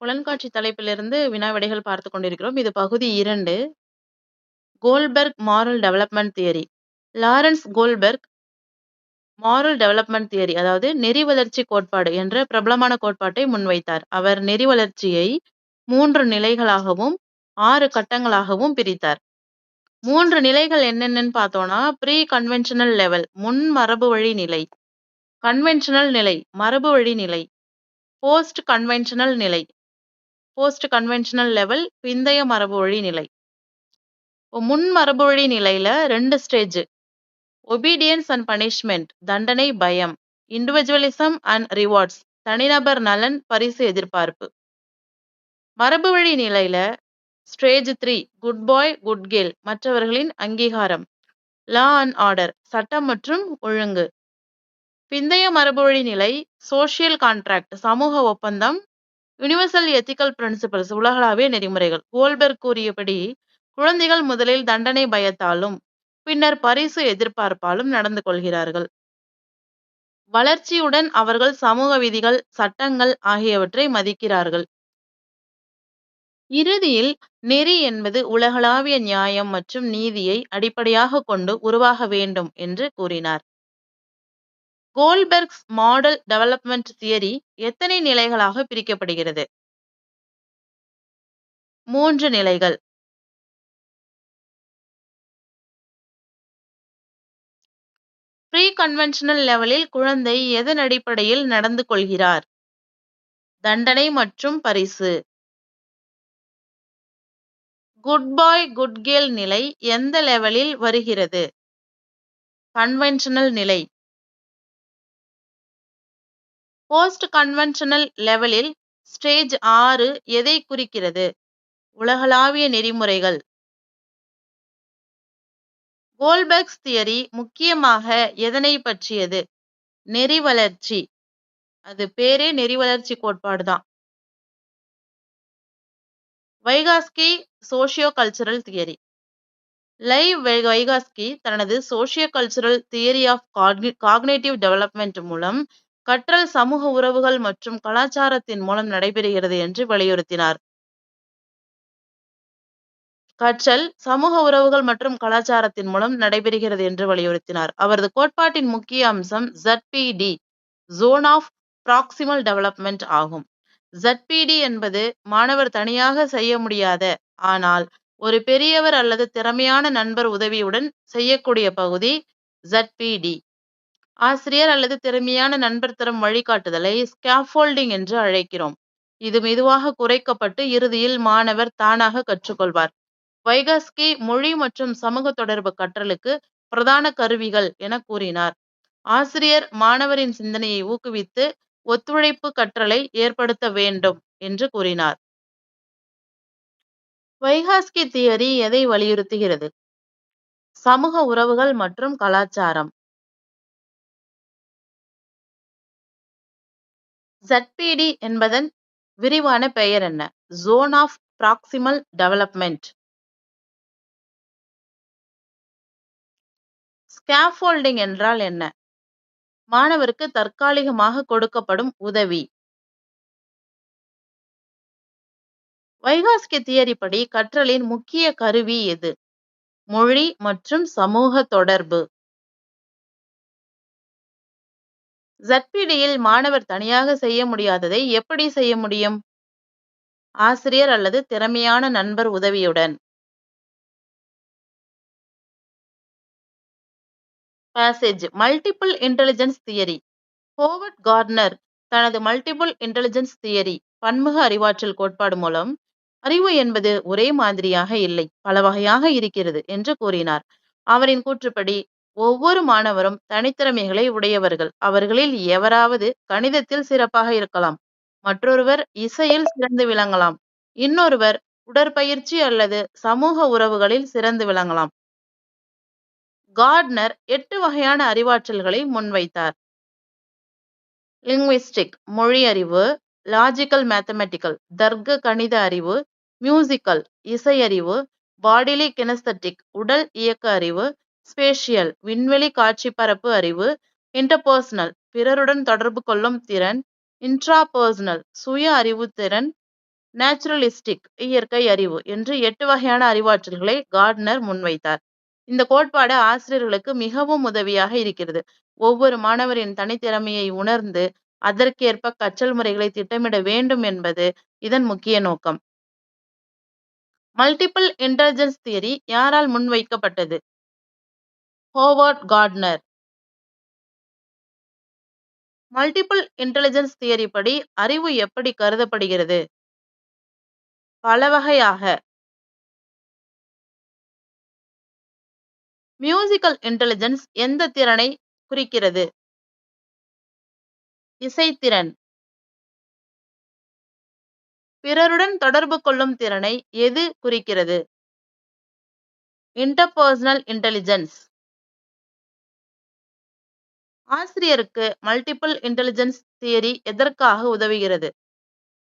புலன்காட்சி தலைப்பிலிருந்து வினாவிடைகள் பார்த்து கொண்டிருக்கிறோம். இது பகுதி இரண்டு Kohlberg moral development theory. Lawrence Kohlberg moral development theory அதாவது நெறி வளர்ச்சி கோட்பாடு என்ற பிரபலமான கோட்பாட்டை முன்வைத்தார். அவர் நெறி வளர்ச்சியை மூன்று நிலைகளாகவும், ஆறு கட்டங்களாகவும் பிரித்தார். மூன்று நிலைகள் என்னென்னன்னு பார்த்தோம்னா, ப்ரீ கன்வென்ஷனல் லெவல் முன் மரபுவழி நிலை, கன்வென்ஷனல் நிலை மரபுவழி நிலை, போஸ்ட் கன்வென்ஷனல் நிலை போஸ்ட் கன்வென்ஷனல் லெவல் பிந்தைய மரபுவழி நிலை. முன் மரபுவழி நிலையில ரெண்டு ஸ்டேஜ் ஒபீடியன்ஸ் அண்ட் பனிஷ்மெண்ட் தண்டனை பயம் இண்டிவிஜுவலிசம் அண்ட் ரிவார்ட்ஸ் தனிநபர் நலன் பரிசு எதிர்பார்ப்பு. மரபுவழி நிலையில stage three good boy good girl மற்றவர்களின் அங்கீகாரம் லா அண்ட் ஆர்டர் சட்டம் மற்றும் ஒழுங்கு. பிந்தைய மரபுவழி நிலை சோசியல் கான்ட்ராக்ட் சமூக ஒப்பந்தம் யுனிவர்சல் எத்திக்கல் பிரின்சிபல்ஸ் உலகளாவிய நெறிமுறைகள். கோல்பெர்க் கூறியபடி குழந்தைகள் முதலில் தண்டனை பயத்தாலும் பின்னர் பரிசு எதிர்பார்ப்பாலும் நடந்து கொள்கிறார்கள். வளர்ச்சியுடன் அவர்கள் சமூக விதிகள் சட்டங்கள் ஆகியவற்றை மதிக்கிறார்கள். இறுதியில் நெறி என்பது உலகளாவிய நியாயம் மற்றும் நீதியை அடிப்படையாக கொண்டு உருவாக வேண்டும் என்று கூறினார். கோல்பெர்க்ஸ் மாடல் டெவலப்மென்ட் தியரி எத்தனை நிலைகளாக பிரிக்கப்படுகிறது? மூன்று நிலைகள். ப்ரீ கன்வென்ஷனல் லெவலில் குழந்தை எதன் அடிப்படையில் நடந்து கொள்கிறார்? தண்டனை மற்றும் பரிசு. குட் பாய் குட் கேர்ள் நிலை எந்த லெவலில் வருகிறது? கன்வென்ஷனல் நிலை. போஸ்ட் கன்வென்ஷனல் லெவலில் ஸ்டேஜ் ஆறு எதை குறிக்கிறது? உலகளாவிய நெறிமுறைகள். கோல்பெக்ஸ் தியரி முக்கியமாக எதனை பற்றியது? நெறி வளர்ச்சி அது பேரே நெறி வளர்ச்சி கோட்பாடு தான். Vygotsky socio cultural theory Lev Vygotsky தனது socio cultural theory of cognitive development மூலம் கற்றல் சமூக உறவுகள் மற்றும் கலாச்சாரத்தின் மூலம் நடைபெறுகிறது என்று வலியுறுத்தினார். கற்றல் சமூக உறவுகள் மற்றும் கலாச்சாரத்தின் மூலம் நடைபெறுகிறது என்று வலியுறுத்தினார். அவரது கோட்பாட்டின் முக்கிய அம்சம் ZPD zone of proximal development ஆகும். ZPD என்பது மாணவர் தனியாக செய்ய முடியாத ஆனால் ஒரு பெரியவர் அல்லது திறமையான நண்பர் உதவியுடன் செய்யக்கூடிய பகுதி ZPD ஆசிரியர் அல்லது திறமையான நண்பர் தரும் வழிகாட்டுதலை ஸ்கேஃபோல்டிங் என்று அழைக்கிறோம். இது மெதுவாக குறைக்கப்பட்டு இறுதியில் மாணவர் தானாக கற்றுக்கொள்வார். வைகாஸ்கி மொழி மற்றும் சமூக தொடர்பு கற்றலுக்கு பிரதான கருவிகள் என கூறினார். ஆசிரியர் மாணவரின் சிந்தனையை ஊக்குவித்து ஒத்துழைப்பு கற்றலை ஏற்படுத்த வேண்டும் என்று கூறினார். வைகாஸ்கி தியரி எதை வலியுறுத்துகிறது? சமூக உறவுகள் மற்றும் கலாச்சாரம். ZPD என்பதன் விரிவான பெயர் என்ன? Zone of proximal development scaffolding என்றால் என்ன? மாணவருக்கு தற்காலிகமாக கொடுக்கப்படும் உதவி. வைகாஸ்கி தியரி படி கற்றலின் முக்கிய கருவி எது? மொழி மற்றும் சமூக தொடர்பு. ZPDயில் மாணவர் தனியாக செய்ய முடியாததை எப்படி செய்ய முடியும்? ஆசிரியர் அல்லது திறமையான நண்பர் உதவியுடன். Passage multiple intelligence theory Howard Gardner தனது மல்டிபிள் இன்டெலிஜென்ஸ் தியரி பன்முக அறிவாற்றல் கோட்பாடு மூலம் அறிவு என்பது ஒரே மாதிரியாக இல்லை பல வகையாக இருக்கிறது என்று கூறினார். அவரின் கூற்றுப்படி ஒவ்வொரு மாணவரும் தனித்திறமைகளை உடையவர்கள். அவர்களில் எவராவது கணிதத்தில் சிறப்பாக இருக்கலாம். மற்றொருவர் இசையில் சிறந்து விளங்கலாம். இன்னொருவர் உடற்பயிற்சி அல்லது சமூக உறவுகளில் சிறந்து விளங்கலாம். கார்ட்னர் எட்டு வகையான அறிவாற்றல்களை முன்வைத்தார். லிங்குவிஸ்டிக் மொழி அறிவு லாஜிக்கல் மேத்தமெட்டிக்கல் தர்க்க கணித அறிவு மியூசிக்கல் இசையறிவு பாடிலி கினஸ்தட்டிக் உடல் இயக்க அறிவு ஸ்பேஷியல் விண்வெளி காட்சி பரப்பு அறிவு இன்டர்பர்சனல் பிறருடன் தொடர்பு கொள்ளும் திறன் இன்ட்ராபர்சனல் சுய அறிவுத்திறன் நேச்சுரலிஸ்டிக் இயற்கை அறிவு என்று எட்டு வகையான அறிவாற்றல்களை கார்ட்னர் முன்வைத்தார். இந்த கோட்பாடு ஆசிரியர்களுக்கு மிகவும் உதவியாக இருக்கிறது. ஒவ்வொரு மாணவரின் தனித்திறமையை உணர்ந்து அதற்கேற்ப கற்றல் முறைகளை திட்டமிட வேண்டும் என்பது இதன் முக்கிய நோக்கம். மல்டிபிள் இன்டெலிஜென்ஸ் தியரி யாரால் முன்வைக்கப்பட்டது? Howard Gardner. Multiple intelligence theory படி அறிவு எப்படி கருதப்படுகிறது? பலவகையாக. மியூசிக்கல் இன்டெலிஜென்ஸ் எந்த திறனை குறிக்கிறது? இசைத்திறன். பிறருடன் தொடர்பு கொள்ளும் திறனை எது குறிக்கிறது? Interpersonal intelligence. ஆசிரியருக்கு மல்டிபிள் இன்டெலிஜென்ஸ் தியரி எதற்காக உதவுகிறது?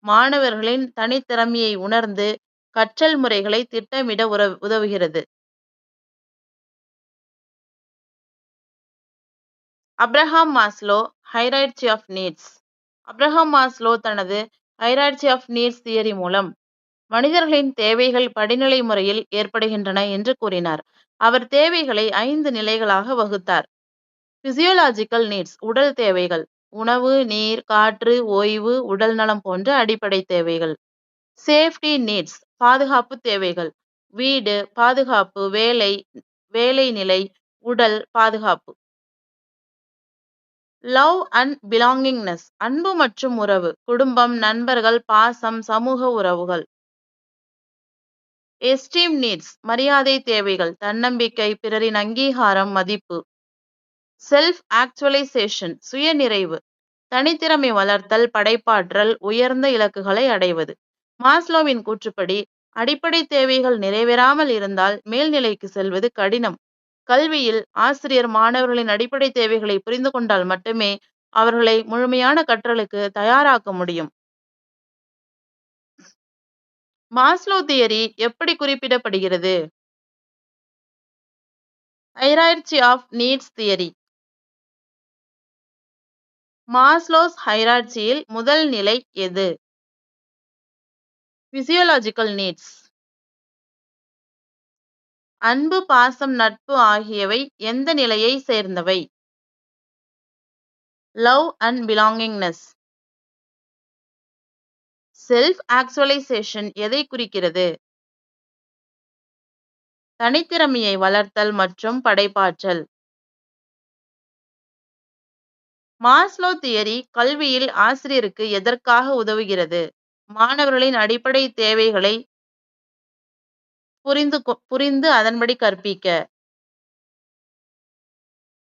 மாணவர்களின் தனித்திறமையை உணர்ந்து கற்றல் முறைகளை திட்டமிட உற- உதவுகிறது. Abraham Maslow hierarchy of needs Abraham Maslow தனது ஹைராய்ச்சி ஆஃப் நீட்ஸ் தியரி மூலம் மனிதர்களின் தேவைகள் படிநிலை முறையில் ஏற்படுகின்றன என்று கூறினார். அவர் தேவைகளை ஐந்து நிலைகளாக வகுத்தார். பிசியோலாஜிக்கல் நீட்ஸ் உடல் தேவைகள் உணவு, நீர், காற்று, ஓய்வு, உடல் நலம் போன்ற அடிப்படை தேவைகள். சேஃப்டி நீட்ஸ் பாதுகாப்பு தேவைகள் வீடு, பாதுகாப்பு, வேலை, வேலை நிலை, உடல் பாதுகாப்பு. லவ் அண்ட் பிலாங்கிங்னஸ் அன்பு மற்றும் உறவு குடும்பம், நண்பர்கள், பாசம், சமூக உறவுகள். எஸ்டீம் நீட்ஸ் மரியாதை தேவைகள் தன்னம்பிக்கை, பிறரின் அங்கீகாரம், மதிப்பு. செல்ஃப் ஆக்சுவலைசேஷன் சுயநிறைவு தனித்திறமை வளர்த்தல், படைப்பாற்றல், உயர்ந்த இலக்குகளை அடைவது. மாஸ்லோவின் கூற்றுப்படி அடிப்படை தேவைகள் நிறைவேறாமல் இருந்தால் மேல்நிலைக்கு செல்வது கடினம். கல்வியில் ஆசிரியர் மாணவர்களின் அடிப்படை தேவைகளை புரிந்து கொண்டால் மட்டுமே அவர்களை முழுமையான கற்றலுக்கு தயாராக்க முடியும். மாஸ்லோ தியரி எப்படி குறிப்பிடப்படுகிறது? Hierarchy of needs theory Maslow's ஹைரார்ச்சியில் முதல் நிலை எது? பிசியோலாஜிக்கல் நீட்ஸ் அன்பு, பாசம், நட்பு ஆகியவை எந்த நிலையை சேர்ந்தவை? Love and belongingness self actualization எதை குறிக்கிறது? தனித்திறமையை வளர்த்தல் மற்றும் படைப்பாற்றல். மாஸ்லோ தியரி கல்வியில் ஆசிரியருக்கு எதற்காக உதவுகிறது? மாணவர்களின் அடிப்படை தேவைகளை புரிந்து கொ- புரிந்து அதன்படி கற்பிக்க.